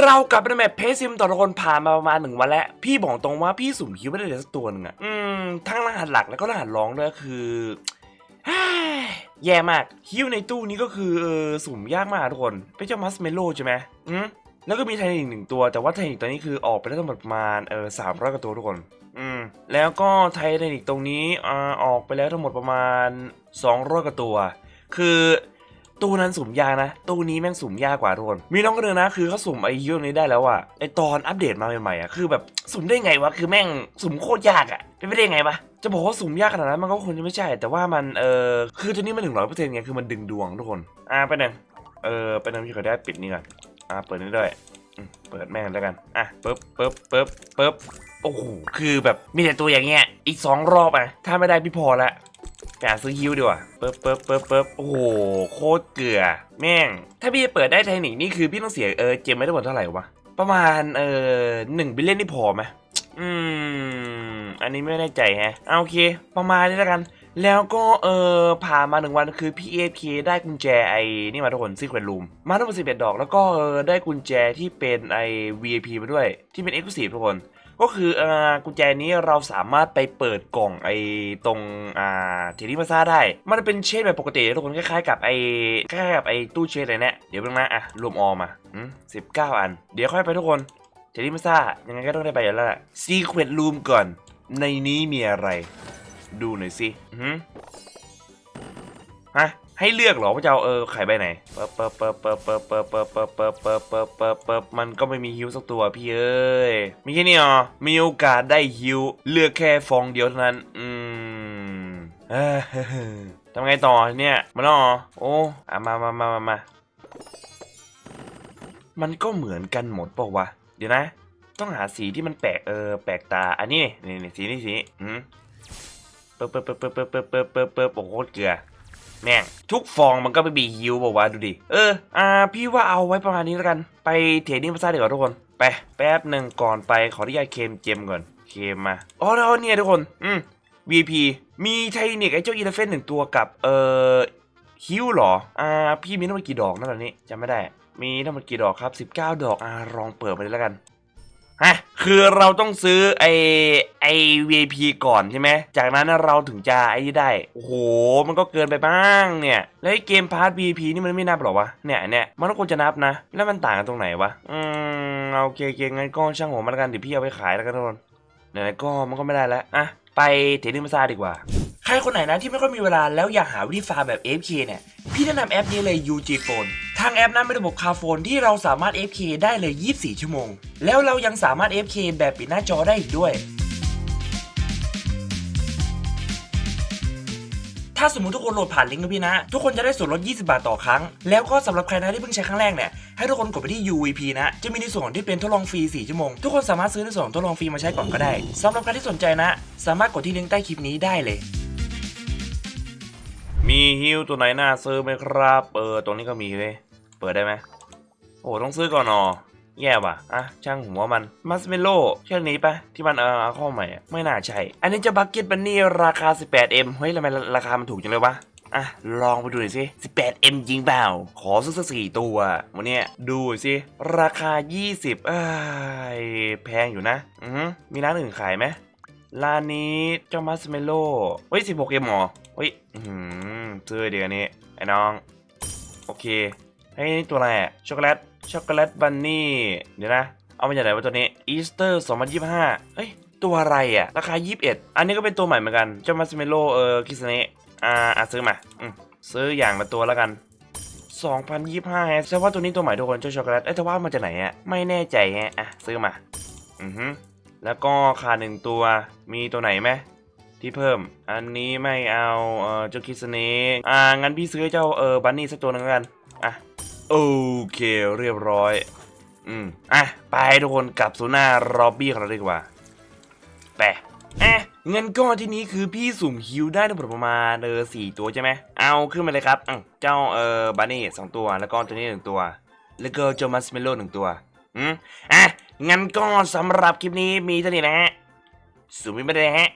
เรากลับไปในแมปเพซิมต่อทุกคนผ่านมาประมาณหนึ่งวันแล้ว พี่บอกตรงว่าพี่สุ่มคิวไม่ได้เลยสักตัวหนึงอะอืมทั้งรหัสหลักแล้วก็รหัสรองด้วยคือแย่มากคิวในตู้นี้ก็คือเออสุ่มยากมากทุกคนเป็นเจ้ามัสเมโลใช่ไหมอืมแล้วก็มีไทนิกหนึ่งตัว แต่ว่าไทนิกตัวนี้คือออกไปแล้วทั้งหมดประมาณเออสามร้อยกว่าตัวทุกคน อืม แล้วก็ไทนิกตรงนี้อ่าออกไปแล้วทั้งหมดประมาณ200กว่าตัว คือ ตู้นั้นสุ่มยากนะ ตู้นี้แม่งสุ่มยากกว่าทุกคน มีน้องคนหนึงนะ คือเขาสุ่มไอ้ยูนี้ได้แล้วอะไอตอนอัปเดตมาใหม่ๆอะคือแบบสุ่มได้ไงวะ คือแม่งสุ่มโคตรยากอะเป็นไปได้ไงวะจะบอกว่าสุ่มยากขนาดนั้นมันก็คงจะไม่ใช่ แต่ว่ามัน เออคือตัวนี้มันหนึ่งร้อยเปอร์เซ็นต์ไง คือมันดึงดวงทุกคน อ่าไปหนึ่งเออไปหนึ่งพี่ขอได้ปิดนี่ก่อน อ่าเปิดนี่ด้วยเปิดแม่งแล้วกัน อะปึ๊บปึ๊บปึ๊บปึ๊บโอ้โห คือแบบมีแต่ตัวอย่างเงี้ย อีกสองรอบอะ ถ้าไม่ได้พี่พอละ ไปหาซื้อฮิวดีกว่าปึ๊บปึ๊บปึ๊บปึ๊บโอ้โห โคตรเกลือ แม่ง ถ้าพี่จะเปิดได้ไทนิกนี่คือพี่ต้องเสียเออเจมไม่ได้หมดเท่าไหร่วะ ประมาณเออหนึ่งบิลเลียนนี่พอไหมอืม อันนี้ไม่แน่ใจแฮะเอาโอเค ประมาณนี้แล้วกัน แล้วก็เออผ่านมาหนึ่งวันคือพี่เอฟได้กุญแจไอ้นี่มาทุกคนซีเควนรูมมาทั้งหมดสิบเอ็ดดอก แล้วก็เออได้กุญแจที่เป็นไอ้ VIP มาด้วย ที่เป็นเอ็กซ์คลูซีฟทุกคน ก็คือกุญแจนี้เราสามารถไปเปิดกล่องไอ้ตรงอ่าเทนิมาซาได้ มันเป็นเชนแบบปกติทุกคนคล้ายๆกับไอ้คล้ายๆกับไอ้ตู้เชนอะไรเนี่ยเดี๋ยวเพิ่งนะอะรวมออมาอืมสิบเก้าอัน เดี๋ยวค่อยไปทุกคนเทนิมาซายังไงก็ต้องได้ไปอยู่แล้วแหละซีเควนรูมก่อน ในนี้มีอะไร ดูหน่อยสิอือหือฮะ ให้เลือกเหรอว่าจะเอาเออไข่ใบไหนเปิบเปิบเปิบเปิบเปิบเปิบเปิบเปิบเปิบเปิบเปิบเปิบเปิบมันก็ไม่มีฮิวสักตัวพี่เอ้ยมีแค่นี้เหรอมีโอกาสได้ฮิวเลือกแค่ฟองเดียวเท่านั้น อืมทำไงต่อเนี่ยมาแล้วเหรอโอ้อมามามามามามันก็เหมือนกันหมดปล่าวะ เดี๋ยวนะ ต้องหาสีที่มันแปลกเออแปลกตา อันนี้นี่นี่สีนี่สีอืมปิบเปิบเปิบเปิบเปิบเปิบเปิบเปิบเปิบโอ้โหเกลือ แม่งทุกฟองมันก็ไปบีฮิวบอกว่าดูดิ เออ อ่า พี่ว่าเอาไว้ประมาณนี้แล้วกัน ไปเทรดนิ่งภาษาดีกว่าทุกคน ไป แป๊บหนึ่งก่อนไปขออนุญาตเคมเจมก่อน เคมมา อ๋อแล้วเนี่ยทุกคน อืม VP มีไทนิกไอ้เจ้าอีเลฟเฟนหนึ่งตัวกับ เอ่อฮิวหรอ อ่า พี่มีทั้งหมดกี่ดอกนะตอนนี้จำไม่ได้ มีทั้งหมดกี่ดอกครับ 19 ดอก อ่า ลองเปิดไปเลยแล้วกัน ฮะ คือเราต้องซื้อไอไอ VIP ก่อนใช่ไหม จากนั้นเราถึงจะไอ้นี่ได้ โอ้โห มันก็เกินไปบ้างเนี่ย แล้วไอเกมพาร์ท VIP นี่มันไม่นับหรอวะ เนี่ยเนี่ยมันก็ควรจะนับนะ แล้วมันต่างกันตรงไหนวะ อืมเอาเคโอเคงั้นก็ช่างหัวมันแล้วกันเดี๋ยวพี่เอาไปขายแล้วกันทุกคนไหนๆก็มันก็ไม่ได้แล้วอะไปเทนนิ่งมซาดีกว่าใครคนไหนนะที่ไม่ค่อยมีเวลาแล้วอยากหาวิธีฟาร์มแบบ FK เนี่ย พี่แนะนำแอปนี้เลย UG Phone ทางแอปนั้นเป็นระบบคาโฟนที่เราสามารถ FK ได้เลย 24 ชั่วโมง แล้วเรายังสามารถ FK แบบปิดหน้าจอได้อีกด้วย ถ้าสมมติทุกคนโหลดผ่านลิงก์นะพี่นะ ทุกคนจะได้ส่วนลด 20 บาทต่อครั้ง แล้วก็สำหรับใครนะที่เพิ่งใช้ครั้งแรกเนี่ย ให้ทุกคนกดไปที่ UVP นะ จะมีในส่วนที่เป็นทดลองฟรี 4 ชั่วโมง ทุกคนสามารถซื้อในส่วนทดลองฟรีมาใช้ก่อนก็ได้สำหรับใครที่สนใจนะ สามารถกดที่ลิงก์ใต้คลิปนี้ได้เลยมีฮิวตัวไหนน่าซื้อไหมครับ เออตรงนี้ก็มีเลย เปิดได้ไหมโอ้ต้องซื้อก่อนนอแย่ว่ะ อะ ช่างหัวมัน มัสเมโลเช่นนี้ปะที่มันเออเอข้าใหม่ ไม่น่าใช่ อันนี้จะบักเก็ตบันนี่ราคา 18M เฮ้ยทำไมราคามันถูกจังเลยวะ อะ ลองไปดูหน่อยสิ 18M จริงเปล่า ขอซื้อสักสี่ตัว วันนี้ดูสิ ราคา 20เอ้ยแพงอยู่นะ อือมีร้านอื่นขายไหมร้านนี้เจ้ามัสเมโลเฮ้ย 16M หรอเฮ้ย อือหือซื้อเดี๋ยวนี้ ไอ้น้อง โอเค เฮ้ยนี่ตัวอะไรอะช็อกโกแลต ช็อกโกแลตบันนี่ เดี๋ยวนะ เอามาจากไหนวะตัวนี้อีสเตอร์2025เฮ้ย ตัวอะไรอะราคา 21 อันนี้ก็เป็นตัวใหม่เหมือนกัน เจ้ามัสเมโลเออคิสเนะอ่าอะซื้อมาอืมซื้ออย่างละตัวแล้วกัน2025ฮะแสดงว่าตัวนี้ตัวใหม่ทุกคนเจ้าช็อกโกแลตเอ้ยแต่ว่ามาจากไหนอะไม่แน่ใจฮะอะซื้อมา อือฮึแล้วก็ขาดหนึ่งตัวมีตัวไหนไหมที่เพิ่ม อันนี้ไม่เอาเออเจ้าคิสเนะอ่างั้นพี่ซื้อเจ้าเออบันนี่สักตัวหนึงกันอะ โอเคเรียบร้อย อืม อะ ไปทุกคนกลับสู่หน้ารอบบี้ของเราดีกว่าไปะอะเงินก้อนที่นี้คือพี่สุ่มฮิวได้ทั้งหมดประมาณเออสี่ตัวใช่ไหม เอาขึ้นมาเลยครับอืมเจ้าเออบันนี่สองตัว แล้วก็ตัวนี้หนึ่งตัว แล้วก็เจ้ามัสเมโลหนึ่งตัว อืม อะงั้นก็สำหรับคลิปนี้มีเท่านี้นะฮะ สุ่มไม่ได้ฮะ